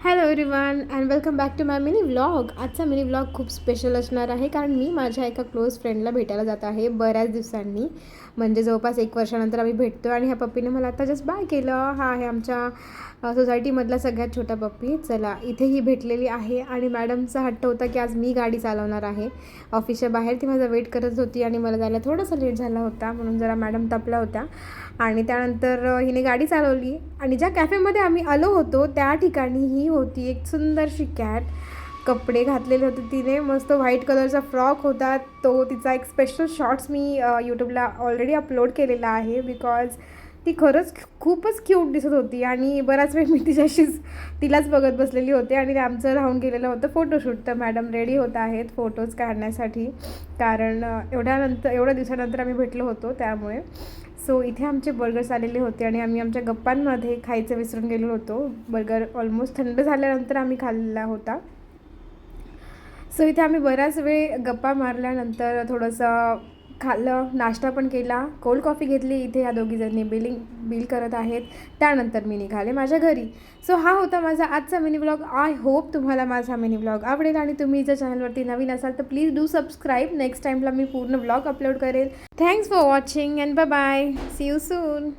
হ্যাঁ hello everyone and welcome back to my mini vlog आजचा mini vlog खूप special असणार आहे कारण मी माझ्या एका क्लोज फ्रेंडला भेटायला जात आहे बऱ्याच दिवसांनी. म्हणजे जवळपास एक वर्षानंतर आम्ही भेटतो आणि ह्या पप्पीने मला आता जस्ट बाय केलं. हा आहे आमच्या सोसायटीमधला सगळ्यात छोटा पप्पी. चला इथे ही भेटलेली आहे आणि मॅडमचा हट्ट होता की आज मी गाडी चालवणार आहे. ऑफिसच्या बाहेर ती माझा वेट करत होती आणि मला जायला थोडासा लेट झाला होता. म्हणून जरा मॅडम तपल्या होत्या आणि त्यानंतर हिने गाडी चालवली. आणि ज्या कॅफेमध्ये आम्ही आलो होतो त्या ठिकाणी ही होती. एक सुंदरशी कॅट कपडे घातलेले होते तिने. मस्त व्हाईट कलरचा फ्रॉक होता. तो तिचा एक स्पेशल शॉर्ट्स मी यूट्यूबला ऑलरेडी अपलोड केलेला आहे. बिकॉज ती खरंच खूपच क्यूट दिसत होती आणि बराच वेळ मी तिच्याशीच तिलाच बघत बसलेली होते आणि आमचं राहून गेलेलं होतं फोटोशूट तर मॅडम रेडी होत आहेत फोटोज काढण्यासाठी. कारण एवढ्यानंतर एवढ्या दिवसानंतर आम्ही भेटलो होतो त्यामुळे. सो इथे आमचे बर्गर्स आलेले होते आणि आम्ही आमच्या गप्पांमध्ये खायचं विसरून गेलो होतो. बर्गर ऑलमोस्ट थंड झाल्यानंतर आम्ही खाल्ला होता. सो इथे आम्ही बराच वेळ गप्पा मारल्यानंतर थोडंसं खाल्लं नाश्ता पण केला कोल्ड कॉफी घेतली इथे या दोघीजणी. बिलिंग बिल करत आहेत. त्यानंतर मी निघाले माझ्या घरी. सो हा होता माझा आजचा मिनी ब्लॉग आय होप तुम्हाला माझा मिनी ब्लॉग आवडेल आणि तुम्ही जर चॅनलवरती नवीन असाल तर प्लीज डू सबस्क्राईब नेक्स्ट टाईमला मी पूर्ण ब्लॉग अपलोड करेल. Thanks for watching and bye bye see you soon